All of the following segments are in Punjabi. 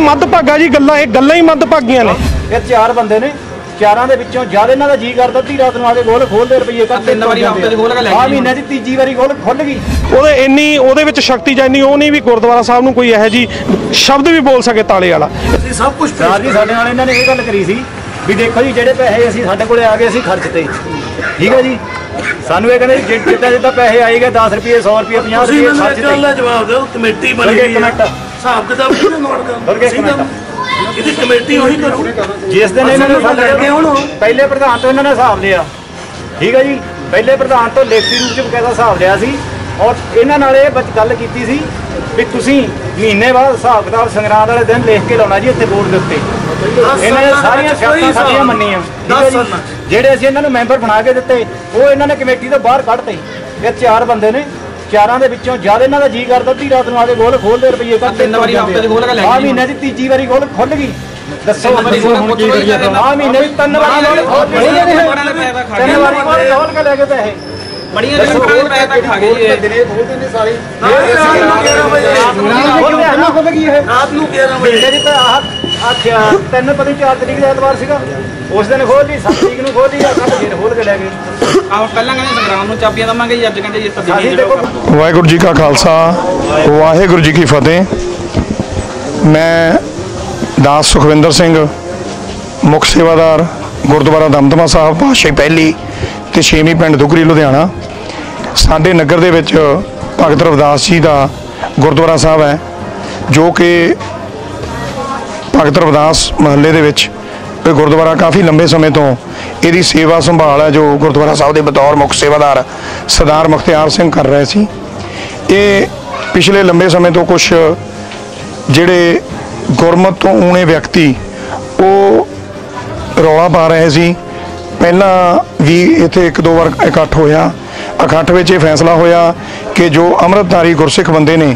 ਮੱਦਭਾਗਾ ਜੀ ਗੱਲਾਂ ਇਹ ਗੱਲਾਂ ਹੀ ਮੱਦਭਾਗੀਆਂ ਨੇ। ਇਹ ਚਾਰ ਬੰਦੇ ਨੇ ਚਾਰਾਂ ਦੇ ਵਿੱਚੋਂ ਜਦ ਇਹਨਾਂ ਦਾ ਜੀ ਕਰਦਾ ਅੱਧੀ ਰਾਤ ਨੂੰ ਆਦੇ ਗੋਲ ਖੋਲਦੇ ਰੁਪਏ ਕਰ ਤਿੰਨ ਵਾਰੀ ਹਫ਼ਤੇ ਦੀ ਕੇ ਲੈ ਆ ਮਹੀਨੇ ਦੀ ਤੀਜੀ ਵਾਰੀ ਗੋਲ ਖੁੱਲ ਗਈ। ਉਹਦੇ ਇੰਨੀ ਉਹਦੇ ਵਿੱਚ ਸ਼ਕਤੀ ਜਾਂ ਇੰਨੀ ਉਹ ਨਹੀਂ ਵੀ ਗੁਰਦੁਆਰਾ ਸਾਹਿਬ ਨੂੰ ਕੋਈ ਇਹੋ ਜੀ ਸ਼ਬਦ ਵੀ ਬੋਲ ਸਕੇ ਤਾਲੇ ਵਾਲਾ। ਅਸੀਂ ਸਭ ਕੁਝ ਰਾਤ ਜੀ ਸਾਡੇ ਨਾਲ ਇਹਨਾਂ ਨੇ ਇਹ ਗੱਲ ਕਰੀ ਸੀ ਵੀ ਦੇਖੋ ਜੀ ਜਿਹੜੇ ਪੈਸੇ ਅਸੀਂ ਸਾਡੇ ਕੋਲੇ ਆ ਗਏ ਅਸੀਂ ਖਰਚਤੇ ਠੀਕ ਹੈ ਜੀ? ਸਾਨੂੰ ਇਹ ਕਹਿੰਦੇ ਜਿੱਦਾਂ ਜਿੱਦਾਂ ਪੈਸੇ ਆਏਗੇ 10 ਰੁਪਏ 100 ਰੁਪਏ 50 ਤੁਸੀਂ ਰੁਪਏ ਮੈਨੂੰ ਇੱਕ ਗੱਲ ਖਰਚਤੇ ਦਾ ਜਵਾਬ ਦਿਓ ਕਮੇਟੀ ਬਣੀ ਹੋਈ ਹੈ। ਮਿੰਟ। ਹਿਸਾਬ ਕਿਤਾਬ ਕਿਹਨੇ ਨੋਟ ਕਰਨਾ? ਮਿੰਟ। ਇਹਦੀ ਕਮੇਟੀ ਉਹੀ ਕਰੂ ਜਿਸ ਦਿਨ ਇਹਨਾਂ ਨੇ ਸਾਡੇ ਲੱਗੇ ਹੁਣ। ਪਹਿਲੇ ਪ੍ਰਧਾਨ ਤੋਂ ਇਹਨਾਂ ਨੇ ਹਿਸਾਬ ਲਿਆ। ਠੀਕ ਹੈ ਜੀ? ਪਹਿਲੇ ਪ੍ਰਧਾਨ ਤੋਂ ਲਿਖਤੀ ਰੂਪ ਚ ਬਕਾਇਦਾ ਹਿਸਾਬ ਲਿਆ ਸੀ। ਔਰ ਇਹਨਾਂ ਨਾਲ ਇਹ ਗੱਲ ਕੀਤੀ ਸੀ ਵੀ ਤੁਸੀਂ ਮਹੀਨੇ ਬਾਅਦ ਹਿਸਾਬ ਕਿਤਾਬ ਸੰਗਰਾਂਦ ਵਾਲੇ ਦਿਨ ਲਿਖ ਕੇ ਲਾਉਣਾ ਜੀ ਇੱਥੇ ਬੋਰਡ ਦੇ ਉੱਤੇ। ਇਹਨਾਂ ਨੇ ਸਾਰੀਆਂ ਸ਼ਰਤਾਂ ਸਾਡੀਆਂ ਮੰਨੀਆਂ। ਜਿਹੜੇ ਅਸੀਂ ਇਹਨਾਂ ਨੂੰ ਮੈਂਬਰ ਬਣਾ ਕੇ ਦਿੱਤੇ ਉਹ ਇਹਨਾਂ ਨੇ ਕਮੇਟੀ ਤੋਂ ਬਾਹਰ ਕੱਢਤੇ। ਇਹ ਚਾਰ ਬੰਦੇ ਨੇ। ਚਾਰਾਂ ਦੇ ਵਿੱਚੋਂ ਜਦ ਇਹਨਾਂ ਦਾ ਜੀ ਕਰਦਾ ਅੱਧੀ ਰਾਤ ਨੂੰ ਆ ਕੇ ਗੋਲ ਖੋਲਦੇ ਰੁਪਏ ਕਰ ਤਿੰਨ ਵਾਰੀ ਹਫ਼ਤੇ ਦੀ ਖੋਲ੍ਹ ਕੇ ਲੈ ਆ ਮਹੀਨੇ ਦੀ ਤੀਜੀ ਵਾਰੀ ਗੋਲ ਖੁੱਲ ਗਈ। ਦੱਸੋ ਹੁਣ ਕੀ ਕਰੀਏ ਕੇ ਆ ਮਹੀਨੇ ਦੀ ਤਿੰਨ ਵਾਰੀ ਗੋਲ ਖੋਲ ਪੈਸੇ ਤਿੰਨ ਵਾਰੀ ਗੋਲ ਖੋਲ ਕੇ ਲੈ ਗਏ ਪੈਸੇ। ਬੜੀਆਂ ਦੇ ਪੈਸੇ ਤਾਂ ਖਾ ਗਏ। ਇਹ। ਦਿਨੇ ਬੋਲਦੇ ਨੇ ਸਾਰੇ। ਰਾਤ ਨੂੰ 11 ਵਜੇ। ਖੁੱਲ ਰਾਤ ਨੂੰ 11 ਵਜੇ। ਦੀ ਤਾਂ ਆਹ ਤਿੰਨ ਪਤੀ ਚਾਰ ਤਰੀਕ ਦਾ ਐਤਵਾਰ ਸੀਗਾ। ਉਸ ਦਿਨ ਖੋਲ ਲਈ 7 ਤਰੀਕ ਨੂੰ ਖੋਲ ਲਈ ਆ ਫੇਰ ਖੋਲ ਕੇ ਲੈ ਗਏ। ਆਹ ਪਹਿਲਾਂ ਕਹਿੰਦੇ ਸੰਗਰਾਮ ਨੂੰ ਚਾਬੀਆਂ ਦਵਾਂਗੇ ਜੀ ਅੱਜ ਕਹਿੰਦੇ ਜੀ ਤਬਦੀਲੀ ਦੇਖੋ ਵਾਹਿਗੁਰੂ ਜੀ ਕਾ ਖਾਲਸਾ ਵਾਹਿਗੁਰੂ ਜੀ ਕੀ ਫਤਿਹ। ਮੈਂ ਦਾਸ ਸੁਖਵਿੰਦਰ ਸਿੰਘ ਮੁੱਖ ਸੇਵਾਦਾਰ ਗੁਰਦੁਆਰਾ ਦਮਦਮਾ ਸਾਹਿਬ ਪਾਤਸ਼ਾਹੀ ਪਹਿਲੀ ਤੇ ਛੇਵੀਂ ਪਿੰਡ ਦੁਗਰੀ ਲੁਧਿਆਣਾ। ਸਾਡੇ ਨਗਰ ਦੇ ਵਿੱਚ ਭਗਤ ਰਵਿਦਾਸ ਜੀ ਦਾ ਗੁਰਦੁਆਰਾ ਸਾਹਿਬ ਹੈ ਜੋ ਕਿ ਭਗਤ ਰਵਿਦਾਸ ਮਹੱਲੇ ਦੇ ਵਿੱਚ ਇਹ ਗੁਰਦੁਆਰਾ ਕਾਫੀ ਲੰਬੇ ਸਮੇਂ ਤੋਂ ਇਹਦੀ ਸੇਵਾ ਸੰਭਾਲ ਹੈ, ਜੋ ਗੁਰਦੁਆਰਾ ਸਾਹਿਬ ਦੇ ਬਤੌਰ ਮੁੱਖ ਸੇਵਾਦਾਰ ਸਰਦਾਰ ਮੁਖਤਿਆਰ ਸਿੰਘ ਕਰ ਰਹੇ ਸੀ। ਇਹ ਪਿਛਲੇ ਲੰਬੇ ਸਮੇਂ ਤੋਂ ਕੁਝ ਜਿਹੜੇ ਗੁਰਮਤ ਤੋਂ ਊਣੇ ਵਿਅਕਤੀ, ਉਹ ਰੌਲਾ ਪਾ ਰਹੇ ਸੀ। ਪਹਿਲਾਂ ਵੀ ਇੱਥੇ ਇੱਕ ਦੋ ਵਾਰ ਇਕੱਠ ਹੋਇਆ। ਇਕੱਠ ਵਿੱਚ ਇਹ ਫੈਸਲਾ ਹੋਇਆ ਕਿ ਜੋ ਅੰਮ੍ਰਿਤਧਾਰੀ ਗੁਰਸਿੱਖ ਬੰਦੇ ਨੇ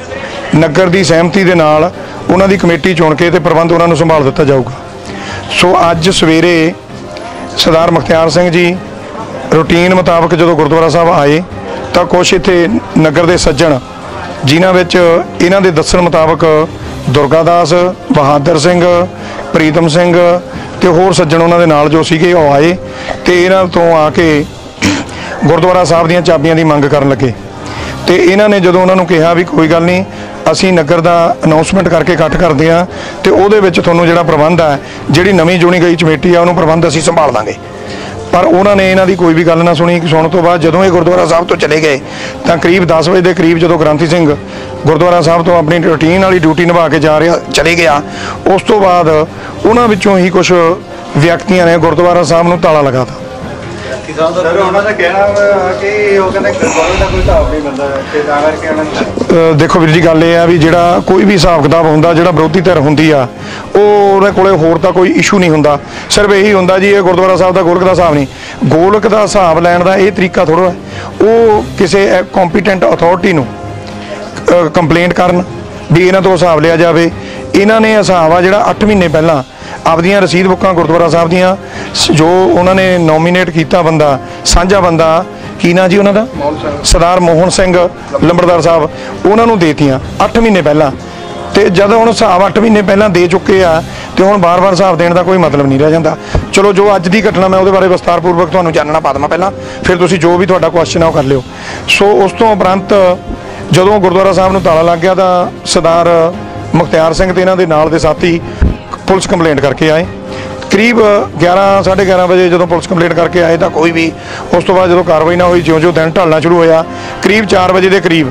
ਨਗਰ ਦੀ ਸਹਿਮਤੀ ਦੇ ਨਾਲ ਉਹਨਾਂ ਦੀ ਕਮੇਟੀ ਚੁਣ ਕੇ ਤੇ ਪ੍ਰਬੰਧ ਉਹਨਾਂ ਨੂੰ ਸੰਭਾਲ ਦਿੱਤਾ ਜਾਊਗਾ। ਸੋ ਅੱਜ ਸਵੇਰੇ ਸਰਦਾਰ ਮੁਖਤਿਆਰ ਸਿੰਘ ਜੀ ਰੂਟੀਨ ਮੁਤਾਬਕ ਜਦੋਂ ਗੁਰਦੁਆਰਾ ਸਾਹਿਬ ਆਏ ਤਾਂ ਕੁਛ ਇੱਥੇ ਨਗਰ ਦੇ ਸੱਜਣ ਜਿਨ੍ਹਾਂ ਵਿੱਚ ਇਹਨਾਂ ਦੇ ਦੱਸਣ ਮੁਤਾਬਕ ਦੁਰਗਾਦਾਸ ਬਹਾਦਰ ਸਿੰਘ, ਪ੍ਰੀਤਮ ਸਿੰਘ ਤੇ ਹੋਰ ਸੱਜਣ ਉਹਨਾਂ ਦੇ ਨਾਲ ਜੋ ਸੀਗੇ ਉਹ ਆਏ ਤੇ ਇਹਨਾਂ ਤੋਂ ਆ ਕੇ ਗੁਰਦੁਆਰਾ ਸਾਹਿਬ ਦੀਆਂ ਚਾਬੀਆਂ ਦੀ ਮੰਗ ਕਰਨ ਲੱਗੇ। ਤੇ ਇਹਨਾਂ ਨੇ ਜਦੋਂ ਉਹਨਾਂ ਨੂੰ ਕਿਹਾ ਵੀ ਕੋਈ ਗੱਲ ਨਹੀਂ ਅਸੀਂ ਨਗਰ ਦਾ ਅਨਾਉਂਸਮੈਂਟ ਕਰਕੇ ਇਕੱਠ ਕਰਦੇ ਆ ਤੇ ਉਹਦੇ ਵਿੱਚ ਤੁਹਾਨੂੰ ਜਿਹੜਾ ਪ੍ਰਬੰਧ ਹੈ, ਜਿਹੜੀ ਨਵੀਂ ਚੁਣੀ ਗਈ ਕਮੇਟੀ ਆ, ਉਹਨੂੰ ਪ੍ਰਬੰਧ ਅਸੀਂ ਸੰਭਾਲ ਦਾਂਗੇ। ਪਰ ਉਹਨਾਂ ਨੇ ਇਹਨਾਂ ਦੀ ਕੋਈ ਵੀ ਗੱਲ ਨਾ ਸੁਣੀ, ਸੁਣਨ ਤੋਂ ਬਾਅਦ ਜਦੋਂ ਇਹ ਗੁਰਦੁਆਰਾ ਸਾਹਿਬ ਤੋਂ ਚਲੇ ਗਏ, ਤਾਂ ਕਰੀਬ 10 ਵਜੇ ਦੇ ਕਰੀਬ ਜਦੋਂ ਗ੍ਰੰਥੀ ਸਿੰਘ ਗੁਰਦੁਆਰਾ ਸਾਹਿਬ ਤੋਂ ਆਪਣੀ ਰੁਟੀਨ ਵਾਲੀ ਡਿਊਟੀ ਨਿਭਾ ਕੇ ਜਾ ਰਿਹਾ, ਚਲੇ ਗਿਆ, ਉਸ ਤੋਂ ਬਾਅਦ ਉਹਨਾਂ ਵਿੱਚੋਂ ਹੀ ਕੁਝ ਵਿਅਕਤੀਆਂ ਨੇ ਗੁਰਦੁਆਰਾ ਸਾਹਿਬ ਨੂੰ ਤਾਲਾ ਲਗਾਤਾ ਸਰ ਉਹਨਾਂ ਦਾ ਕਹਿਣਾ ਵਾ ਕਿ ਉਹ ਕਹਿੰਦੇ ਗੁਰਦੁਆਰੇ ਦਾ ਕੋਈ ਹਿਸਾਬ ਨਹੀਂ ਬੰਦਾ ਤੇ ਤਾਂ ਕਰਕੇ ਉਹਨਾਂ ਨੇ ਅ, ਦੇਖੋ ਵੀਰ ਜੀ ਗੱਲ ਇਹ ਆ ਵੀ ਜਿਹੜਾ ਕੋਈ ਵੀ ਹਿਸਾਬ ਕਿਤਾਬ ਹੁੰਦਾ ਜਿਹੜਾ ਵਿਰੋਧੀ ਧਿਰ ਹੁੰਦੀ ਆ ਉਹ ਉਹਦੇ ਕੋਲੇ ਹੋਰ ਤਾਂ ਕੋਈ ਇਸ਼ੂ ਨਹੀਂ ਹੁੰਦਾ। ਸਿਰਫ ਇਹੀ ਹੁੰਦਾ ਜੀ ਇਹ ਗੁਰਦੁਆਰਾ ਸਾਹਿਬ ਦਾ ਗੋਲਕ ਦਾ ਹਿਸਾਬ ਨਹੀਂ। ਗੋਲਕ ਦਾ ਹਿਸਾਬ ਲੈਣ ਦਾ ਇਹ ਤਰੀਕਾ ਥੋੜਾ ਹੈ। ਉਹ ਕਿਸੇ ਕੰਪੀਟੈਂਟ ਅਥਾਰਟੀ ਨੂੰ ਕੰਪਲੇਂਟ ਕਰਨ ਵੀ ਇਹਨਾਂ ਤੋਂ ਹਿਸਾਬ ਲਿਆ ਜਾਵੇ। ਇਹਨਾਂ ਨੇ ਹਿਸਾਬ ਆ ਜਿਹੜਾ 8 ਮਹੀਨੇ ਪਹਿਲਾਂ ਆਪਦੀਆਂ ਰਸੀਦ ਬੁੱਕਾਂ ਗੁਰਦੁਆਰਾ ਸਾਹਿਬ ਦੀਆਂ ਜੋ ਉਹਨਾਂ ਨੇ ਨੋਮੀਨੇਟ ਕੀਤਾ ਬੰਦਾ ਸਾਂਝਾ ਬੰਦਾ ਕੀ ਨਾਂ ਜੀ ਉਹਨਾਂ ਦਾ? ਸਰਦਾਰ ਮੋਹਨ ਸਿੰਘ ਲੰਬੜਦਾਰ ਸਾਹਿਬ ਉਹਨਾਂ ਨੂੰ ਦੇਤੀਆਂ 8 ਮਹੀਨੇ ਪਹਿਲਾਂ। ਤੇ ਜਦੋਂ ਹੁਣ ਹਿਸਾਬ 8 ਮਹੀਨੇ ਪਹਿਲਾਂ ਦੇ ਚੁੱਕੇ ਆ ਤੇ ਹੁਣ ਬਾਰ-ਬਾਰ ਹਿਸਾਬ ਦੇਣ ਦਾ ਕੋਈ ਮਤਲਬ ਨਹੀਂ ਰਹਿ ਜਾਂਦਾ। ਚਲੋ ਜੋ ਅੱਜ ਦੀ ਘਟਨਾ ਮੈਂ ਉਹਦੇ ਬਾਰੇ ਵਿਸਤਾਰਪੂਰਵਕ ਤੁਹਾਨੂੰ ਜਾਣਨਾ ਪਾ ਦੇਵਾਂ ਪਹਿਲਾਂ ਫਿਰ ਤੁਸੀਂ ਜੋ ਵੀ ਤੁਹਾਡਾ ਕੁਐਸਚਨ ਆ ਉਹ ਕਰ ਲਿਓ। ਸੋ ਉਸ ਤੋਂ ਉਪਰੰਤ ਜਦੋਂ ਗੁਰਦੁਆਰਾ ਸਾਹਿਬ ਨੂੰ ਤਾਲਾ ਲੱਗ ਗਿਆ ਤਾਂ ਸਰਦਾਰ ਮੁਖਤਿਆਰ ਸਿੰਘ ਤੇ ਇਹਨਾਂ ਦੇ ਨਾਲ ਦੇ ਸਾਥੀ ਪੁਲਿਸ ਕੰਪਲੇਂਟ ਕਰਕੇ ਆਏ। ਕਰੀਬ 11 11:30 ਵਜੇ ਜਦੋਂ ਪੁਲਿਸ ਕੰਪਲੇਂਟ ਕਰਕੇ ਆਏ ਤਾਂ ਕੋਈ ਵੀ ਉਸ ਤੋਂ ਬਾਅਦ ਜਦੋਂ ਕਾਰਵਾਈ ਨਾ ਹੋਈ, ਜਿਉਂ-ਜਿਉਂ ਦਿਨ ਢਲਣਾ ਸ਼ੁਰੂ ਹੋਇਆ, ਕਰੀਬ 4 ਵਜੇ ਦੇ ਕਰੀਬ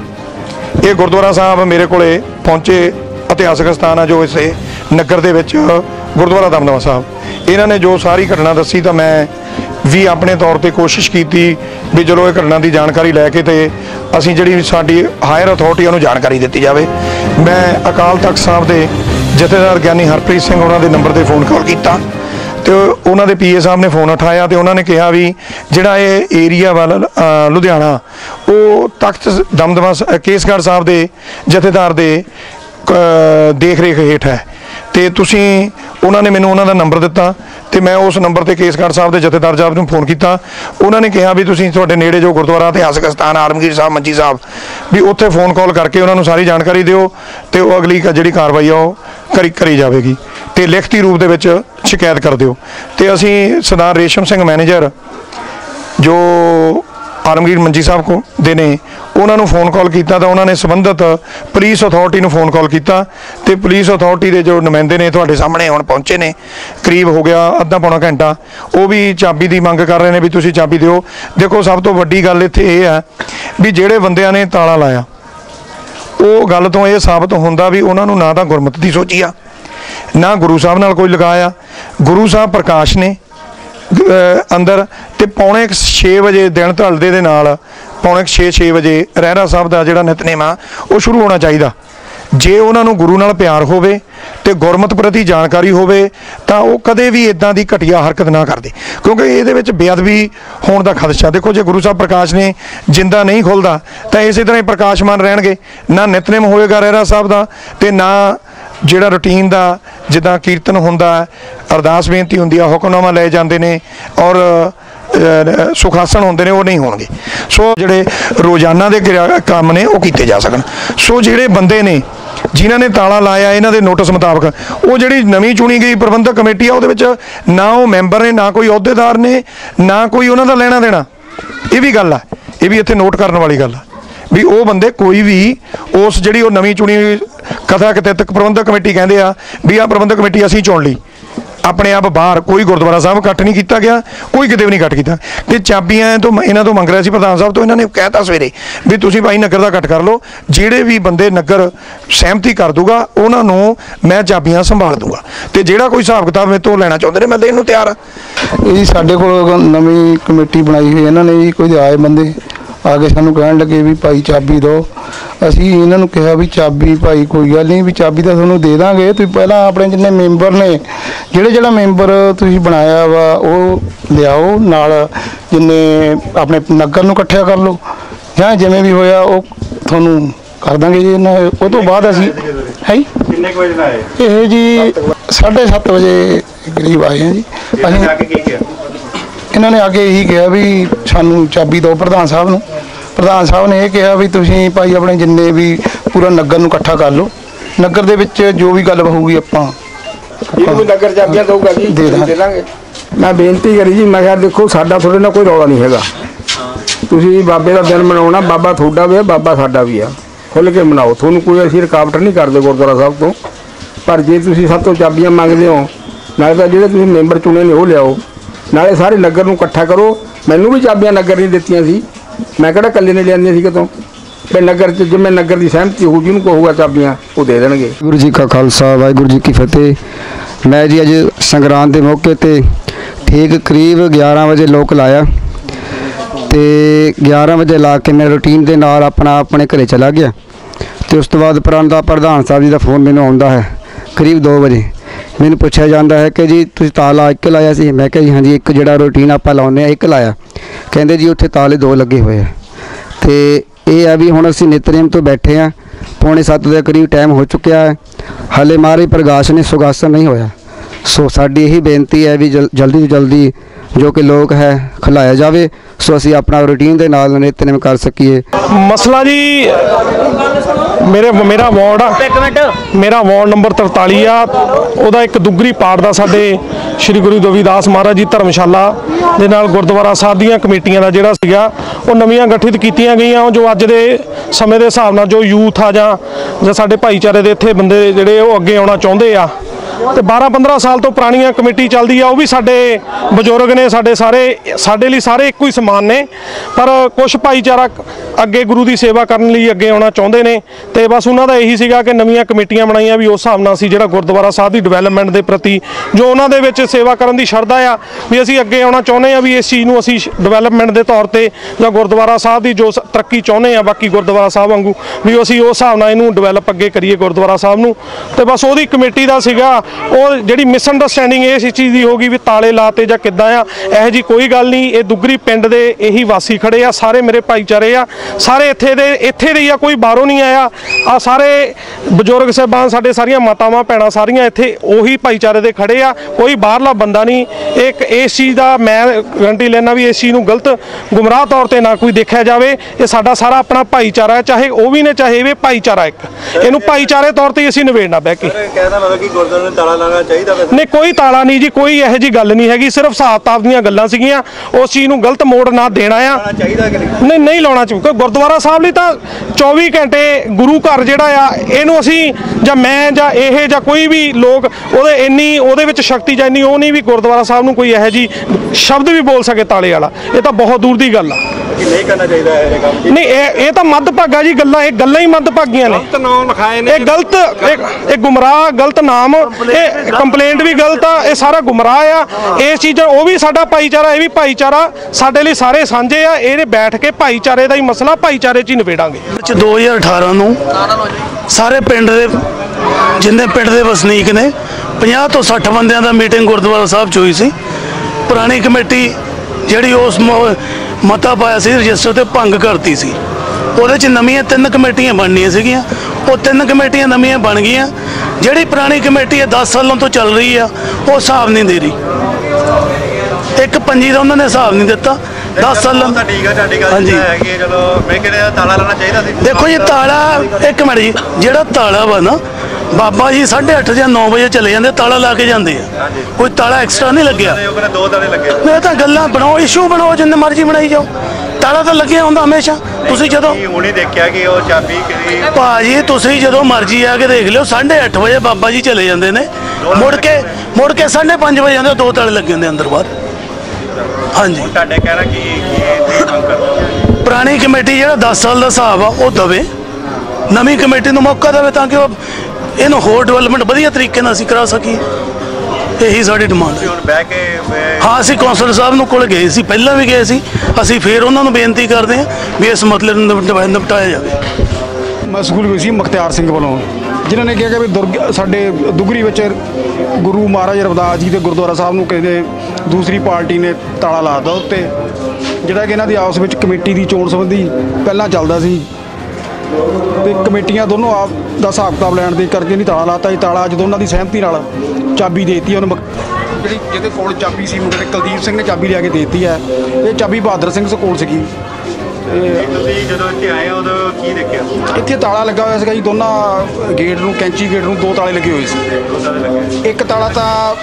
ਇਹ ਗੁਰਦੁਆਰਾ ਸਾਹਿਬ ਮੇਰੇ ਕੋਲੇ ਪਹੁੰਚੇ। ਇਤਿਹਾਸਕ ਸਥਾਨ ਆ ਜੋ ਇਸੇ ਨਗਰ ਦੇ ਵਿੱਚ, ਗੁਰਦੁਆਰਾ ਦਮਦਮਾ ਸਾਹਿਬ। ਇਹਨਾਂ ਨੇ ਜੋ ਸਾਰੀ ਘਟਨਾ ਦੱਸੀ ਤਾਂ ਮੈਂ ਵੀ ਆਪਣੇ ਤੌਰ ਤੇ ਕੋਸ਼ਿਸ਼ ਕੀਤੀ ਵੀ ਚਲੋ ਇਹ ਘਟਨਾ ਦੀ ਜਾਣਕਾਰੀ ਲੈ ਕੇ ਤੇ ਅਸੀਂ ਜਿਹੜੀ ਸਾਡੀ ਹਾਇਰ ਅਥਾਰਟੀ ਉਹਨੂੰ ਜਾਣਕਾਰੀ ਦਿੱਤੀ ਜਾਵੇ। ਮੈਂ ਅਕਾਲ ਤਖਤ ਸਾਹਿਬ ਦੇ ਜਥੇਦਾਰ ਗਿਆਨੀ ਹਰਪ੍ਰੀਤ ਸਿੰਘ ਉਹਨਾਂ ਦੇ ਨੰਬਰ ਤੇ ਫੋਨ ਕਾਲ ਕੀਤਾ ਤੇ ਉਹਨਾਂ ਦੇ ਪੀਏ ਸਾਹਿਬ ਨੇ ਫੋਨ ਉਠਾਇਆ ਤੇ ਉਹਨਾਂ ਨੇ ਕਿਹਾ ਵੀ ਜਿਹੜਾ ਇਹ ਏਰੀਆ ਵੱਲ ਲੁਧਿਆਣਾ, ਉਹ ਤਖਤ ਦਮਦਮਾ ਕੇਸਗੜ੍ਹ ਸਾਹਿਬ ਦੇ ਜਥੇਦਾਰ ਦੇ ਦੇਖ ਰੇਖ ਹੇਠ ਹੈ। ਤੇ ਤੁਸੀਂ ਉਹਨਾਂ ਨੇ ਮੈਨੂੰ ਉਹਨਾਂ ਦਾ ਨੰਬਰ ਦਿੱਤਾ ਤੇ ਮੈਂ ਉਸ ਨੰਬਰ ਤੇ ਕੇਸਗੜ੍ਹ ਸਾਹਿਬ ਦੇ ਜਥੇਦਾਰ ਸਾਹਿਬ ਨੂੰ ਫੋਨ ਕੀਤਾ। ਉਹਨਾਂ ਨੇ ਕਿਹਾ ਵੀ ਤੁਸੀਂ ਤੁਹਾਡੇ ਨੇੜੇ ਜੋ ਗੁਰਦੁਆਰਾ ਇਤਿਹਾਸਕ ਸਥਾਨ ਆਲਮਗੀਰ ਸਾਹਿਬ, ਮੰਜੀ ਸਾਹਿਬ, ਵੀ ਉੱਥੇ ਫੋਨ ਕਾਲ ਕਰਕੇ ਉਹਨਾਂ ਨੂੰ ਸਾਰੀ ਜਾਣਕਾਰੀ ਦਿਓ ਤੇ ਉਹ ਅਗਲੀ ਕ- ਜਿਹੜੀ ਕਾਰਵਾਈ ਆ ਉਹ ਕਰੀ ਕਰੀ ਜਾਵੇਗੀ ਤੇ ਲਿਖਤੀ ਰੂਪ ਦੇ ਵਿੱਚ ਸ਼ਿਕਾਇਤ ਕਰ ਦਿਓ। ਤੇ ਅਸੀਂ ਸਰਦਾਰ ਰੇਸ਼ਮ ਸਿੰਘ ਮੈਨੇਜਰ ਜੋ ਆਰਮਗੀਰ ਮੰਜੀ ਸਾਹਿਬ ਕੋ ਦੇ ਨੇ, ਉਹਨਾਂ ਨੂੰ ਫੋਨ ਕਾਲ ਕੀਤਾ ਤਾਂ ਉਹਨਾਂ ਨੇ ਸੰਬੰਧਿਤ ਪੁਲਿਸ ਅਥਾਰਟੀ ਨੂੰ ਫੋਨ ਕਾਲ ਕੀਤਾ ਤੇ ਪੁਲਿਸ ਅਥਾਰਟੀ ਦੇ ਜੋ ਨੁਮਾਇੰਦੇ ਨੇ ਤੁਹਾਡੇ ਸਾਹਮਣੇ ਹੁਣ ਪਹੁੰਚੇ ਨੇ, ਕਰੀਬ ਹੋ ਗਿਆ ਅੱਧਾ ਪੌਣਾ ਘੰਟਾ। ਉਹ ਵੀ ਚਾਬੀ ਦੀ ਮੰਗ ਕਰ ਰਹੇ ਨੇ ਵੀ ਤੁਸੀਂ ਚਾਬੀ ਦਿਓ। ਦੇਖੋ ਸਭ ਤੋਂ ਵੱਡੀ ਗੱਲ ਇੱਥੇ ਇਹ ਹੈ ਵੀ ਜਿਹੜੇ ਬੰਦਿਆਂ ਨੇ ਤਾਲਾ ਲਾਇਆ ਉਹ ਗੱਲ ਤੋਂ ਇਹ ਸਾਬਤ ਹੁੰਦਾ ਵੀ ਉਹਨਾਂ ਨੂੰ ਨਾ ਤਾਂ ਗੁਰਮਤਿ ਦੀ ਸੋਚੀ ਆ, ਨਾ ਗੁਰੂ ਸਾਹਿਬ ਨਾਲ ਕੋਈ ਲਗਾਇਆ ਗੁਰੂ ਸਾਹਿਬ ਪ੍ਰਕਾਸ਼ ਨੇ, ਅਹ, ਅੰਦਰ ਤੇ ਪੌਣੇ 6 ਵਜੇ ਦਿਨ ਢਲਦੇ ਦੇ ਨਾਲ, ਪੌਣੇ 6 6 ਵਜੇ ਰਹਿਰਾ ਸਾਹਿਬ ਦਾ ਜਿਹੜਾ ਨਿਤਨੇਮ ਆ, ਉਹ ਸ਼ੁਰੂ ਹੋਣਾ ਚਾਹੀਦਾ। ਜੇ ਉਹਨਾਂ ਨੂੰ ਗੁਰੂ ਨਾਲ ਪਿਆਰ ਹੋਵੇ ਤੇ ਗੁਰਮਤ ਪ੍ਰਤੀ ਜਾਣਕਾਰੀ ਹੋਵੇ ਤਾਂ ਉਹ ਕਦੇ ਵੀ ਇਦਾਂ ਦੀ ਘਟੀਆ ਹਰਕਤ ਨਾ ਕਰਦੇ। ਕਿਉਂਕਿ ਇਹਦੇ ਵਿੱਚ ਬੇਅਦਬੀ ਹੋਣ ਦਾ ਖਦਸ਼ਾ। ਦੇਖੋ ਜੇ ਗੁਰੂ ਸਾਹਿਬ ਪ੍ਰਕਾਸ਼ ਨੇ ਜਿੰਦਾ ਨਹੀਂ ਖੁੱਲਦਾ ਤਾਂ ਇਸੇ ਤਰ੍ਹਾਂ ਹੀ ਪ੍ਰਕਾਸ਼ਮਾਨ ਰਹਿਣਗੇ। ਨਾ ਨਿਤਨੇਮ ਹੋਏਗਾ ਰਹਿਰਾ ਸਾਹਿਬ ਦਾ ਤੇ ਨਾ ਜਿਹੜਾ ਰੁਟੀਨ ਦਾ ਜਿੱਦਾਂ ਕੀਰਤਨ ਹੁੰਦਾ ਅਰਦਾਸ ਬੇਨਤੀ ਹੁੰਦੀ ਆ ਹੁਕਮਨਾਮਾ ਲਏ ਜਾਂਦੇ ਨੇ ਔਰ ਅਹ, ਸੁਖਾਸਨ ਹੁੰਦੇ ਨੇ ਉਹ ਨਹੀਂ ਹੋਣਗੇ। ਸੋ ਜਿਹੜੇ ਰੋਜ਼ਾਨਾ ਦੇ ਕੰਮ ਨੇ ਉਹ ਕੀਤੇ ਜਾ ਸਕਣ। ਸੋ ਜਿਹੜੇ ਬੰਦੇ ਨੇ ਜਿਨ੍ਹਾਂ ਨੇ ਤਾਲਾ ਲਾਇਆ ਇਹਨਾਂ ਦੇ ਨੋਟਿਸ ਮੁਤਾਬਕ। ਉਹ ਜਿਹੜੀ ਨਵੀਂ ਚੁਣੀ ਗਈ ਪ੍ਰਬੰਧਕ ਕਮੇਟੀ ਆ, ਉਹਦੇ ਵਿੱਚ ਨਾ ਉਹ ਮੈਂਬਰ ਨੇ, ਨਾ ਕੋਈ ਅਹੁਦੇਦਾਰ ਨੇ, ਨਾ ਕੋਈ ਉਹਨਾਂ ਦਾ ਲੈਣਾ ਦੇਣਾ। ਇਹ ਵੀ ਗੱਲ ਆ। ਇਹ ਵੀ ਇੱਥੇ ਨੋਟ ਕਰਨ ਵਾਲੀ ਗੱਲ ਆ। ਵੀ ਉਹ ਬੰਦੇ ਕੋਈ ਵੀ ਉਸ ਜਿਹੜੀ ਉਹ ਨਵੀਂ ਚੁਣੀ ਹੋਈ ਕਥਾ ਕਿਤਕ ਪ੍ਰਬੰਧਕ ਕਮੇਟੀ ਕਹਿੰਦੇ ਆ, ਵੀ ਆ ਪ੍ਰਬੰਧਕ ਕਮੇਟੀ ਅਸੀਂ ਚੁਣ ਲਈ। ਆਪਣੇ ਆਪ ਬਾਹਰ ਕੋਈ ਗੁਰਦੁਆਰਾ ਸਾਹਿਬ ਇਕੱਠ ਨਹੀਂ ਕੀਤਾ ਗਿਆ, ਕੋਈ ਕਿਤੇ ਵੀ ਨਹੀਂ ਇਕੱਠ ਕੀਤਾ। ਤੇ ਚਾਬੀਆਂ ਤੋਂ ਇਹਨਾਂ ਤੋਂ ਮੰਗ ਰਿਹਾ ਸੀ ਪ੍ਰਧਾਨ ਸਾਹਿਬ ਤੋਂ, ਇਹਨਾਂ ਨੇ ਕਹਿਤਾ ਸਵੇਰੇ ਵੀ ਤੁਸੀਂ ਭਾਈ ਨਗਰ ਦਾ ਇਕੱਠ ਕਰ ਲਓ, ਜਿਹੜੇ ਵੀ ਬੰਦੇ ਨਗਰ ਸਹਿਮਤੀ ਕਰ ਦੂਗਾ, ਉਹਨਾਂ ਨੂੰ ਮੈਂ ਚਾਬੀਆਂ ਸੰਭਾਲ ਦੂੰਗਾ। ਤੇ ਜਿਹੜਾ ਕੋਈ ਹਿਸਾਬ ਕਿਤਾਬ ਮੇਰੇ ਤੋਂ ਲੈਣਾ ਚਾਹੁੰਦੇ ਨੇ, ਮੈਂ ਦੇਣ ਨੂੰ ਤਿਆਰ ਆ। ਇਹ ਸਾਡੇ ਕੋਲ ਨਵੀਂ ਕਮੇਟੀ ਬਣਾਈ ਹੋਈ ਇਹਨਾਂ ਨੇ ਜੀ, ਕੋਈ ਆਏ ਬੰਦੇ ਆ ਕੇ ਸਾਨੂੰ ਕਹਿਣ ਲੱਗੇ ਵੀ ਭਾਈ ਚਾਬੀ ਦਿਓ ਅਸੀਂ ਇਹਨਾਂ ਨੂੰ ਕਿਹਾ ਵੀ ਚਾਬੀ ਭਾਈ ਕੋਈ ਗੱਲ ਨਹੀਂ ਵੀ ਚਾਬੀ ਤਾਂ ਤੁਹਾਨੂੰ ਦੇ ਦਾਂਗੇ। ਤੁਸੀਂ ਪਹਿਲਾਂ ਆਪਣੇ ਜਿੰਨੇ ਮੈਂਬਰ ਨੇ ਜਿਹੜੇ ਜਿਹੜਾ ਮੈਂਬਰ ਤੁਸੀਂ ਬਣਾਇਆ ਵਾ ਉਹ ਲਿਆਓ ਨਾਲ ਜਿੰਨੇ ਆਪਣੇ ਨਗਰ ਨੂੰ ਇਕੱਠਿਆ ਕਰ ਲਓ। ਜਾਂ ਜਿਵੇਂ ਵੀ ਹੋਇਆ ਉਹ ਤੁਹਾਨੂੰ ਕਰ ਦਾਂਗੇ ਜੀ ਇਹਨਾਂ ਉਹ ਤੋਂ ਬਾਅਦ ਅਸੀਂ ਹੈ? ਕਿੰਨੇ ਵਜੇ ਆਏ ਇਹ ਜੀ 7:30 ਵਜੇ ਕਰੀਬ ਆਏ ਹਾਂ ਜੀ। ਅਸੀਂ ਆ ਕੇ ਕੀ ਕੀਤਾ ਇਹਨਾਂ ਨੇ ਅੱਗੇ ਇਹੀ ਕਿਹਾ ਵੀ ਸਾਨੂੰ ਚਾਬੀ ਦਿਓ ਪ੍ਰਧਾਨ ਸਾਹਿਬ ਨੂੰ। ਪ੍ਰਧਾਨ ਸਾਹਿਬ ਨੇ ਇਹ ਕਿਹਾ ਵੀ ਤੁਸੀਂ ਭਾਈ ਆਪਣੇ ਜਿੰਨੇ ਵੀ ਪੂਰਾ ਨਗਰ ਨੂੰ ਇਕੱਠਾ ਕਰ ਲਓ। ਨਗਰ ਦੇ ਵਿੱਚ ਜੋ ਵੀ ਗੱਲ ਹੋਊਗੀ ਆਪਾਂ ਜਿਹਨੂੰ ਨਗਰ ਚਾਬੀਆਂ ਦਊਗਾ ਜੀ ਦੇ ਦਾਂਗੇ। ਮੈਂ ਬੇਨਤੀ ਕਰੀ ਜੀ ਮੈਂ ਕਿਹਾ ਦੇਖੋ ਸਾਡਾ ਤੁਹਾਡੇ ਨਾਲ ਕੋਈ ਰੌਲਾ ਨਹੀਂ ਹੈਗਾ। ਤੁਸੀਂ ਬਾਬੇ ਦਾ ਦਿਨ ਮਨਾਉਣਾ ਬਾਬਾ ਤੁਹਾਡਾ ਵੀ ਹੈ ਬਾਬਾ ਸਾਡਾ ਵੀ ਆ। ਖੁੱਲ ਕੇ ਮਨਾਓ। ਤੁਹਾਨੂੰ ਕੋਈ ਅਸੀਂ ਰੁਕਾਵਟ ਨਹੀਂ ਕਰਦੇ ਗੁਰਦੁਆਰਾ ਸਾਹਿਬ ਤੋਂ। ਪਰ ਜੇ ਤੁਸੀਂ ਸਭ ਤੋਂ ਚਾਬੀਆਂ ਮੰਗਦੇ ਹੋ ਨਾਲੇ ਤਾਂ ਜਿਹੜੇ ਤੁਸੀਂ ਮੈਂਬਰ ਚੁਣੇ ਨੇ ਉਹ ਲਿਆਓ। ਨਾਲੇ ਸਾਰੇ ਨਗਰ ਨੂੰ ਇਕੱਠਾ ਕਰੋ। ਮੈਨੂੰ ਵੀ ਚਾਬੀਆਂ ਨਗਰ ਨਹੀਂ ਦਿੱਤੀਆਂ ਸੀ। ਮੈਂ ਕਿਹੜਾ ਇਕੱਲੇ ਨੇ ਲਿਆਂਦੀਆਂ ਸੀ ਕਿਤੋਂ? ਵੀ ਨਗਰ ਚ, ਜਿਵੇਂ ਨਗਰ ਦੀ ਸਹਿਮਤੀ ਹੋਊ ਜਿਹਨੂੰ ਕਹੂਗਾ ਚਾਬੀਆਂ, ਉਹ ਦੇ ਦੇਣਗੇ। ਗੁਰੂ ਜੀ ਕਾ ਖਾਲਸਾ, ਵਾਹਿਗੁਰੂ ਜੀ ਕੀ ਫਤਿਹ। ਮੈਂ ਜੀ ਅੱਜ ਸੰਗਰਾਂਦ ਦੇ ਮੌਕੇ ਤੇ ਠੀਕ ਕਰੀਬ 11 ਵਜੇ ਲੋਕ ਲਾਇਆ। ਤੇ 11 ਵਜੇ ਲਾ ਕੇ ਮੈਂ ਰੂਟੀਨ ਦੇ ਨਾਲ ਆਪਣਾ ਆਪਣੇ ਘਰੇ ਚਲਾ ਗਿਆ। ਤੇ ਉਸ ਤੋਂ ਬਾਅਦ ਪ੍ਰਧਾਨ ਪ੍ਰਧਾਨ ਸਾਹਿਬ ਜੀ ਦਾ ਫੋਨ ਮੈਨੂੰ ਆਉਂਦਾ ਹੈ ਕਰੀਬ 2 ਵਜੇ। ਮੈਨੂੰ ਪੁੱਛਿਆ ਜਾਂਦਾ ਹੈ ਕਿ ਜੀ ਤੁਸੀਂ ਤਾਲਾ ਇੱਕ ਲਾਇਆ ਸੀ? ਮੈਂ ਕਿਹਾ ਜੀ, ਹਾਂਜੀ, ਇੱਕ ਜਿਹੜਾ ਰੂਟੀਨ ਆਪਾਂ ਲਾਉਂਦੇ ਆ ਇੱਕ ਲਾਇਆ। ਕਹਿੰਦੇ ਜੀ, ਉੱਥੇ ਤਾਲੇ ਦੋ ਲੱਗੇ ਹੋਏ ਆ। ਤੇ ਇਹ ਆ ਵੀ ਹੁਣ ਅਸੀਂ ਨਿਤਨੇਮ ਤੋਂ ਬੈਠੇ ਆ। ਪੌਣੇ 7 ਦੇ ਕਰੀਬ ਟਾਈਮ ਹੋ ਚੁੱਕਿਆ ਹੈ। ਹਲੇ ਮਾਰੇ ਪ੍ਰਗਾਸ਼ ਨੇ ਸੁਗਾਸਨ ਨਹੀਂ ਹੋਇਆ। ਸੋ ਸਾਡੀ ਇਹੀ ਬੇਨਤੀ ਹੈ ਵੀ ਜਲ- ਜਲਦੀ ਤੋਂ ਜਲਦੀ ਜੋ ਕਿ ਲੋਕ ਹੈ ਖਿਲਾਇਆ ਜਾਵੇ। ਸੋ ਅਸੀਂ ਆਪਣਾ ਰੂਟੀਨ ਦੇ ਨਾਲ ਨਿਤਨੇਮ ਕਰ ਸਕੀਏ। ਮਸਲਾ ਜੀ ਮੇਰੇ ਮੇਰਾ ਵਾਰਡ ਆ। ਮੇਰਾ ਵਾਰਡ ਨੰਬਰ 43 ਆ। ਉਹਦਾ ਇੱਕ ਦੁੱਗਰੀ ਪਾੜ ਦਾ ਸਾਡੇ ਸ੍ਰੀ ਗੁਰੂ ਰਵਿਦਾਸ ਮਹਾਰਾਜ ਜੀ ਧਰਮਸ਼ਾਲਾ ਦੇ ਨਾਲ ਗੁਰਦੁਆਰਾ ਸਾਹਿਬ ਦੀਆਂ ਕਮੇਟੀਆਂ ਦਾ ਜਿਹੜਾ ਸੀਗਾ ਉਹ ਨਵੀਆਂ ਗਠਿਤ ਕੀਤੀਆਂ ਗਈਆਂ। ਜੋ ਅੱਜ ਦੇ ਸਮੇਂ ਦੇ ਹਿਸਾਬ ਨਾਲ ਜੋ ਯੂਥ ਆ ਜਾਂ ਜਾਂ ਸਾਡੇ ਭਾਈਚਾਰੇ ਦੇ ਇੱਥੇ ਬੰਦੇ ਜਿਹੜੇ ਉਹ ਅੱਗੇ ਆਉਣਾ ਚਾਹੁੰਦੇ ਆ ਤੇ 12 15 ਸਾਲ ਤੋਂ ਪੁਰਾਣੀਆਂ ਕਮੇਟੀ ਚੱਲਦੀ ਆ, ਉਹ ਵੀ ਸਾਡੇ ਬਜ਼ੁਰਗ ਨੇ, ਸਾਡੇ ਸਾਰੇ, ਸਾਡੇ ਲਈ ਸਾਰੇ ਇੱਕੋ ਹੀ ਸਮਾਨ ਨੇ। ਪਰ ਕੁਝ ਭਾਈਚਾਰਾ ਅੱਗੇ ਗੁਰੂ ਦੀ ਸੇਵਾ ਕਰਨ ਲਈ ਅੱਗੇ ਆਉਣਾ ਚਾਹੁੰਦੇ ਨੇ ਤੇ ਬਸ ਉਹਨਾਂ ਦਾ ਇਹੀ ਸੀਗਾ ਕਿ ਨਵੀਆਂ ਕਮੇਟੀਆਂ ਬਣਾਈਆਂ ਵੀ ਉਸ ਹਿਸਾਬ ਨਾਲ ਅਸੀਂ ਜਿਹੜਾ ਗੁਰਦੁਆਰਾ ਸਾਹਿਬ ਦੀ ਡਿਵੈਲਪਮੈਂਟ ਦੇ ਪ੍ਰਤੀ, ਜੋ ਉਹਨਾਂ ਦੇ ਵਿੱਚ ਸੇਵਾ ਕਰਨ ਦੀ ਸ਼ਰਧਾ ਆ, ਵੀ ਅਸੀਂ ਅੱਗੇ ਆਉਣਾ ਚਾਹੁੰਦੇ ਆ ਵੀ ਇਸ ਚੀਜ਼ ਨੂੰ ਅਸੀਂ ਡਿਵੈਲਪਮੈਂਟ ਦੇ ਤੌਰ ਤੇ ਜਾਂ ਗੁਰਦੁਆਰਾ ਸਾਹਿਬ ਦੀ ਜੋ ਸ- ਤਰੱਕੀ ਚਾਹੁੰਦੇ ਆ, ਬਾਕੀ ਗੁਰਦੁਆਰਾ ਸਾਹਿਬ ਵਾਂਗੂ, ਵੀ ਅਸੀਂ ਉਸ ਹਿਸਾਬ ਨਾਲ ਇਹਨੂੰ ਡਿਵੈਲਪ ਅੱਗੇ ਕਰੀਏ ਗੁਰਦੁਆਰਾ ਸਾਹਿਬ ਨੂੰ। ਤੇ ਬਸ ਉਹਦੀ ਕਮੇਟੀ ਦਾ ਸੀਗਾ ਉਹ ਜਿਹੜੀ ਮਿਸ ਅੰਡਰਸਟੈਂਡਿੰਗ ਇਸ ਚੀਜ਼ ਦੀ ਹੋ ਗਈ ਵੀ ਤਾਲੇ ਲਾਤੇ ਜਾਂ ਕਿੱਦਾਂ ਆ, ਇਹੋ ਜੀ ਕੋਈ ਗੱਲ ਨਹੀਂ, ਇਹ ਦੁੱਗਰੀ ਪਿੰਡ ਦੇ ਇਹੀ ਵਾਸੀ ਖੜੇ ਆ, ਸਾਰੇ ਮੇਰੇ ਭਾਈਚਾਰੇ ਆ, ਸਾਰੇ ਇੱਥੇ ਦੇ ਇੱਥੇ ਦੇ ਹੀ ਆ, ਕੋਈ ਬਾਹਰੋਂ ਨਹੀਂ ਆਇਆ। ਆ ਸਾਰੇ ਬਜ਼ੁਰਗ ਸਾਹਿਬਾਨ, ਸਾਡੇ ਸਾਰੀਆਂ ਮਾਤਾਵਾਂ, ਭੈਣਾਂ ਸਾਰੀਆਂ ਇੱਥੇ ਉਹੀ ਭਾਈਚਾਰੇ ਦੇ ਖੜੇ ਆ, ਕੋਈ ਬਾਹਰਲਾ ਬੰਦਾ ਨਹੀਂ। ਇੱਕ ਇਸ ਚੀਜ਼ ਦਾ ਮੈਂ ਗਰੰਟੀ ਲੈਣਾ ਵੀ ਇਸ ਚੀਜ਼ ਨੂੰ ਗਲਤ ਗੁੰਮਰਾਹ ਤੌਰ ਤੇ ਨਾ ਕੋਈ ਦੇਖਿਆ ਜਾਵੇ। ਇਹ ਸਾਡਾ ਸਾਰਾ ਆਪਣਾ ਭਾਈਚਾਰਾ ਹੈ, ਚਾਹੇ ਉਹ ਵੀ ਨੇ, ਚਾਹੇ ਇਹ ਵੀ ਭਾਈਚਾਰਾ ਇੱਕ। ਇਹਨੂੰ ਭਾਈਚਾਰੇ ਤੌਰ ਤੇ ਹੀ ਅਸੀਂ ਨਿਬੇੜਨਾ ਬਹਿ ਕੇ। ਕਹਿਦਾ ਲੱਗਦਾ ਕਿ ਗੁਰਦੁਆਰੇ ਤਾਲਾ ਲਾਉਣਾ ਚਾਹੀਦਾ ਵੈਸੇ? ਨਹੀਂ ਕੋਈ ਤਾਲਾ ਨਹੀਂ ਜੀ ਕੋਈ ਇਹੋ ਜੀ ਗੱਲ ਨਹੀਂ ਹੈਗੀ ਸਿਰਫ ਹਿਸਾਬ-ਕਿਤਾਬ ਦੀਆਂ ਗੱਲਾਂ ਸੀਗੀਆਂ। ਉਸ ਚੀਜ਼ ਨੂੰ ਗਲਤ ਮੋੜ ਨਾ ਦੇਣਾ ਆ ਲਾਉਣਾ ਚਾਹੀਦਾ ਕਿ ਨਹੀਂ? ਨਹੀਂ ਨਹੀਂ ਲਾਉਣਾ ਚਾਹੀਦਾ ਗੁਰਦੁਆਰਾ ਸਾਹਿਬ ਲਈ ਤਾਂ 24 ਘੰਟੇ ਗੁਰੂ ਘਰ ਜਿਹੜਾ ਆ ਇਹਨੂੰ ਅਸੀਂ ਜਾਂ ਮੈਂ ਜਾਂ ਇਹ ਜਾਂ ਕੋਈ ਵੀ ਲੋਕ ਉਹਦੇ ਇੰਨੀ ਉਹਦੇ ਵਿੱਚ ਸ਼ਕਤੀ ਜਾਂ ਇੰਨੀ ਉਹ ਨਹੀਂ ਵੀ ਗੁਰਦੁਆਰਾ ਸਾਹਿਬ ਨੂੰ ਕੋਈ ਇਹੋ ਜੀ ਸ਼ਬਦ ਵੀ ਬੋਲ ਸਕੇ ਤਾਲੇ ਵਾਲਾ। ਇਹ ਤਾਂ ਬਹੁਤ ਦੂਰ ਦੀ ਗੱਲ ਆ। ਕਿ ਨਹੀਂ ਕਰਨਾ ਚਾਹੀਦਾ ਇਹ ਕੰਮ? ਜੀ ਨਹੀਂ ਇਹ ਇਹ ਤਾਂ ਮੱਧ ਭਾਗਾ ਜੀ ਗੱਲਾਂ ਇਹ ਗੱਲਾਂ ਹੀ ਮੱਧ ਭਾਗੀਆਂ ਨੇ। ਗਲਤ ਨਾਮ ਲਿਖਾਏ ਨੇ ਇਹ ਗਲਤ ਇਹ- ਇਹ ਗੁੰਮਰਾਹ ਗਲਤ ਨਾਮ ਇਹ ਕੰਪਲੇਂਟ ਵੀ ਗਲਤ ਆ ਇਹ ਸਾਰਾ ਗੁੰਮਰਾਹ ਆ। ਇਹ ਚੀਜ਼ਾਂ ਉਹ ਵੀ ਸਾਡਾ ਭਾਈਚਾਰਾ ਇਹ ਵੀ ਭਾਈਚਾਰਾ। ਸਾਡੇ ਲਈ ਸਾਰੇ ਸਾਂਝੇ ਆ। ਇਹਨੇ ਬੈਠ ਕੇ ਭਾਈਚਾਰੇ ਦਾ ਹੀ ਮਸਲਾ ਭਾਈਚਾਰੇ 'ਚ ਹੀ ਨਿਬੇੜਾਂਗੇ। ਚ 2018 ਨੂੰ ਸਾਰੇ ਪਿੰਡ ਦੇ ਜਿੰਨੇ ਪਿੰਡ ਦੇ ਵਸਨੀਕ ਨੇ 50 ਤੋਂ 60 ਬੰਦਿਆਂ ਦਾ ਮੀਟਿੰਗ ਗੁਰਦੁਆਰਾ ਸਾਹਿਬ ਚ ਹੋਈ ਸੀ। ਪੁਰਾਣੀ ਕਮੇਟੀ ਜਿਹੜੀ ਉਸ ਮ- ਮਤਾ ਪਾਇਆ ਸੀ ਰਜਿਸਟਰ ਤੇ ਭੰਗ ਕਰਤੀ ਸੀ। ਉਹਦੇ ਚ ਨਵੀਆਂ ਤਿੰਨ ਕਮੇਟੀਆਂ ਬਣਨੀਆਂ ਸੀਗੀਆਂ। ਉਹ ਤਿੰਨ ਕਮੇਟੀਆਂ ਨਵੀਆਂ ਬਣ ਗਈਆਂ। ਜਿਹੜੀ ਪੁਰਾਣੀ ਕਮੇਟੀ ਹੈ 10 ਸਾਲਾਂ ਤੋਂ ਚੱਲ ਰਹੀ ਆ ਉਹ ਹਿਸਾਬ ਨਹੀਂ ਦੇ ਰਹੀ। ਇੱਕ ਪੰਜੀ ਦਾ ਉਹਨਾਂ ਨੇ ਹਿਸਾਬ ਨਹੀਂ ਦਿੱਤਾ। 10 ਸਾਲਾਂ ਤਾਂ ਠੀਕ ਆ ਤੁਹਾਡੀ ਗੱਲ ਹੈਗੀ ਚਲੋ ਮੈਂ ਕਹਿੰਦਾ ਤਾਲਾ ਲਾਉਣਾ ਚਾਹੀਦਾ ਸੀ? ਦੇਖੋ ਜੀ ਤਾਲਾ ਇੱਕ ਮਿੰਟ ਜੀ ਜਿਹੜਾ ਤਾਲਾ ਵਾ ਨਾ ਬਾਬਾ ਜੀ 8:30 ਜਾਂ 9 ਵਜੇ ਚਲੇ ਜਾਂਦੇ ਤਾਲਾ ਲਾ ਕੇ ਜਾਂਦੇ ਆ। ਕੋਈ ਤਾਲਾ ਐਕਸਟਰਾ ਨਹੀਂ ਲੱਗਿਆ। ਉਹ ਕਹਿੰਦੇ ਦੋ ਤਾਲੇ ਲੱਗੇ ਮੈਂ ਤਾਂ ਗੱਲਾਂ ਬਣਾਓ ਇਸ਼ੂ ਬਣਾਓ ਜਿੰਨੇ ਮਰਜ਼ੀ ਬਣਾਈ ਜਾਓ। ਤਾਲਾ ਤਾਂ ਲੱਗਿਆ ਹੁੰਦਾ ਹਮੇਸ਼ਾ। ਤੁਸੀਂ ਜਦੋਂ ਹੁਣੀ ਦੇਖਿਆ ਕਿ ਉਹ ਚਾਬੀ ਕਿਹਦੀ ਭਾਜੀ ਤੁਸੀਂ ਜਦੋਂ ਮਰਜ਼ੀ ਆ ਕੇ ਦੇਖ ਲਿਓ 8:30 ਵਜੇ ਬਾਬਾ ਜੀ ਚਲੇ ਜਾਂਦੇ ਨੇ। ਮੁੜ ਕੇ ਮੁੜ ਕੇ 5:30 ਵਜੇ ਜਾਂਦੇ ਦੋ ਤਾਲੇ ਲੱਗੇ ਹੁੰਦੇ ਅੰਦਰ ਬਾਹਰ ਹਾਂਜੀ। ਤੁਹਾਡੇ ਕਹਿਣਾ ਕੀ ਕਰਦੇ ਪੁਰਾਣੀ ਕਮੇਟੀ ਜਿਹੜਾ 10 ਸਾਲ ਦਾ ਹਿਸਾਬ ਆ ਉਹ ਦਵੇ। ਨਵੀਂ ਕਮੇਟੀ ਨੂੰ ਮੌਕਾ ਦੇਵੇ ਤਾਂ ਕਿ ਉਹ ਇਹਨੂੰ ਹੋਰ ਡਿਵੈਲਪਮੈਂਟ ਵਧੀਆ ਤਰੀਕੇ ਨਾਲ ਅਸੀਂ ਕਰਾ ਸਕੀਏ। ਇਹੀ ਸਾਡੀ ਡਿਮਾਂਡ ਹੈ। ਹੁਣ ਬਹਿ ਕੇ ਹਾਂ ਅਸੀਂ ਕੌਂਸਲ ਸਾਹਿਬ ਨੂੰ ਕੋਲ ਗਏ ਸੀ ਪਹਿਲਾਂ ਵੀ ਗਏ ਸੀ। ਅਸੀਂ ਫੇਰ ਉਹਨਾਂ ਨੂੰ ਬੇਨਤੀ ਕਰਦੇ ਹਾਂ ਵੀ ਇਸ ਮਸਲੇ ਨੂੰ ਨਿਪ- ਨਿਪਟਾਇਆ ਜਾਵੇ। ਮੈਂ ਸਕੂਲ ਗਈ ਸੀ ਮੁਖਤਿਆਰ ਸਿੰਘ ਵੱਲੋਂ। ਜਿਨ੍ਹਾਂ ਨੇ ਕਿਹਾ ਕਿ ਵੀ ਦੁਰਗ ਸਾਡੇ ਦੁਗਰੀ ਵਿੱਚ ਗੁਰੂ ਮਹਾਰਾਜ ਰਵਿਦਾਸ ਜੀ ਦੇ ਗੁਰਦੁਆਰਾ ਸਾਹਿਬ ਨੂੰ ਕਹਿੰਦੇ ਦੂਸਰੀ ਪਾਰਟੀ ਨੇ ਤਾਲਾ ਲਾਤਾ ਉੱਤੇ। ਜਿਹੜਾ ਕਿ ਇਹਨਾਂ ਦੀ ਆਪਸ ਵਿੱਚ ਕਮੇਟੀ ਦੀ ਚੋਣ ਸੰਬੰਧੀ ਪਹਿਲਾਂ ਚੱਲਦਾ ਸੀ। ਤੇ ਕਮੇਟੀਆਂ ਦੋਨੋਂ ਆਪ ਦਾ ਹਿਸਾਬ ਕਿਤਾਬ ਲੈਣ ਦੇ ਕਰਕੇ ਨਹੀਂ ਤਾਲਾ ਲਾਤਾ। ਜੀ ਤਾਲਾ ਜਦੋਂ ਉਹਨਾਂ ਦੀ ਸਹਿਮਤੀ ਨਾਲ ਚਾਬੀ ਦੇਤੀ ਉਹਨੂੰ ਜਿਹੜੀ ਜਿਹਦੇ ਕੋਲ ਚਾਬੀ ਸੀ ਮੁੰਡੇ ਨੇ ਕੁਲਦੀਪ ਸਿੰਘ ਨੇ ਚਾਬੀ ਲਿਆ ਕੇ ਦੇਤੀ ਹੈ। ਇਹ ਚਾਬੀ ਬਹਾਦਰ ਸਿੰਘ ਕੋਲ ਸੀਗੀ। ਤੇ ਤੁਸੀਂ ਜਦੋਂ ਇੱਥੇ ਆਏ ਹੋ ਉਦੋਂ ਕੀ ਦੇਖਿਆ? ਇੱਥੇ ਤਾਲਾ ਲੱਗਾ ਹੋਇਆ ਸੀਗਾ ਜੀ। ਦੋਨਾਂ ਗੇਟ ਨੂੰ ਕੈਂਚੀ ਗੇਟ ਨੂੰ ਦੋ ਤਾਲੇ ਲੱਗੇ ਹੋਏ ਸੀ। ਇੱਕ ਤਾਲਾ ਤਾਂ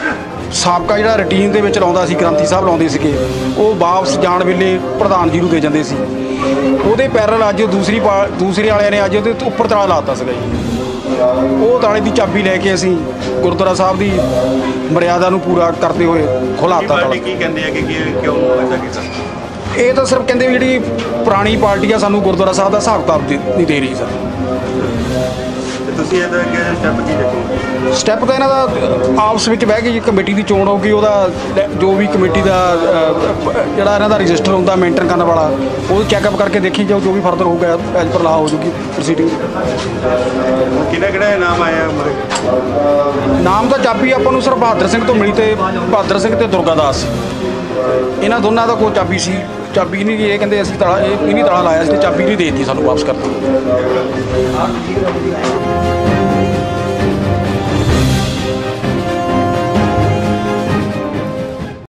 ਸਾਬਕਾ ਜਿਹੜਾ ਰੁਟੀਨ ਦੇ ਵਿੱਚ ਲਾਉਂਦਾ ਸੀ ਗ੍ਰੰਥੀ ਸਾਹਿਬ ਲਾਉਂਦੇ ਸੀਗੇ। ਉਹ ਵਾਪਸ ਜਾਣ ਵੇਲੇ ਪ੍ਰਧਾਨ ਜੀ ਨੂੰ ਦੇ ਜਾਂਦੇ ਸੀ। ਉਹਦੇ ਪੈਰਲ ਅੱਜ ਦੂਸਰੀ ਦੂਸਰੇ ਵਾਲਿਆਂ ਨੇ ਅੱਜ ਉਹਦੇ ਤੋਂ ਉੱਪਰ ਤਾਲਾ ਲਾਤਾ ਸੀਗਾ ਜੀ। ਉਹ ਤਾਲੇ ਦੀ ਚਾਬੀ ਲੈ ਕੇ ਅਸੀਂ ਗੁਰਦੁਆਰਾ ਸਾਹਿਬ ਦੀ ਮਰਿਆਦਾ ਨੂੰ ਪੂਰਾ ਕਰਦੇ ਹੋਏ ਖੁਲਾਤਾ ਤਾਲਾ। ਕੀ ਕਹਿੰਦੀ ਹੈ ਕਿ ਕਿਉਂ ਐਸਾ ਕੀਤਾ? ਇਹ ਤਾਂ ਸਿਰਫ ਕਹਿੰਦੇ ਵੀ ਜਿਹੜੀ ਪੁਰਾਣੀ ਪਾਰਟੀ ਆ ਸਾਨੂੰ ਗੁਰਦੁਆਰਾ ਸਾਹਿਬ ਦਾ ਹਿਸਾਬ ਕਿਤਾਬ ਨਹੀਂ ਦੇ ਰਹੀ ਸਰ। ਤੁਸੀਂ ਇਹਦਾ ਅੱਗੇ ਸਟੈਪ ਕੀ ਦੇਖੋ ਸਟੈਪ ਤਾਂ ਇਹਨਾਂ ਦਾ ਆਪਸ ਵਿੱਚ ਬਹਿ ਕੇ ਜੀ ਕਮੇਟੀ ਦੀ ਚੋਣ ਹੋਊਗੀ ਉਹਦਾ ਜੋ ਵੀ ਕਮੇਟੀ ਦਾ ਜਿਹੜਾ ਇਹਨਾਂ ਦਾ ਰਜਿਸਟਰ ਹੁੰਦਾ ਮੇਨਟੇਨ ਕਰਨ ਵਾਲਾ ਉਹ ਚੈੱਕਅਪ ਕਰਕੇ ਦੇਖੀ ਜਾਓ ਜੋ ਵੀ ਫਰਦਰ ਹੋਊਗਾ ਐਜ ਪਰ ਲਾ ਹੋ ਜੂਗੀ ਪ੍ਰੋਸੀਡਿੰਗ ਕਿਹੜਾ ਕਿਹੜਾ ਨਾਮ ਆਇਆ ਮਰੇ ਨਾਮ ਤਾਂ ਚਾਬੀ ਆਪਾਂ ਨੂੰ ਸਿਰਫ ਬਹਾਦਰ ਸਿੰਘ ਤੋਂ ਮਿਲੀ ਤੇ ਬਹਾਦਰ ਸਿੰਘ ਤੇ ਦੁਰਗਾ ਦਾਸ। ਇਹਨਾਂ ਦੋਨਾਂ ਦਾ ਕੋਈ ਚਾਬੀ ਸੀ, ਚਾਬੀ ਨਹੀਂ ਇਹ ਕਹਿੰਦੇ ਅਸੀਂ ਤਾਲਾ ਇਹ ਨਹੀਂ ਤਾਲਾ ਲਾਇਆ ਸੀ ਤੇ ਚਾਬੀ ਨਹੀਂ ਦੇਤੀ ਸਾਨੂੰ ਵਾਪਸ ਕਰਤੀ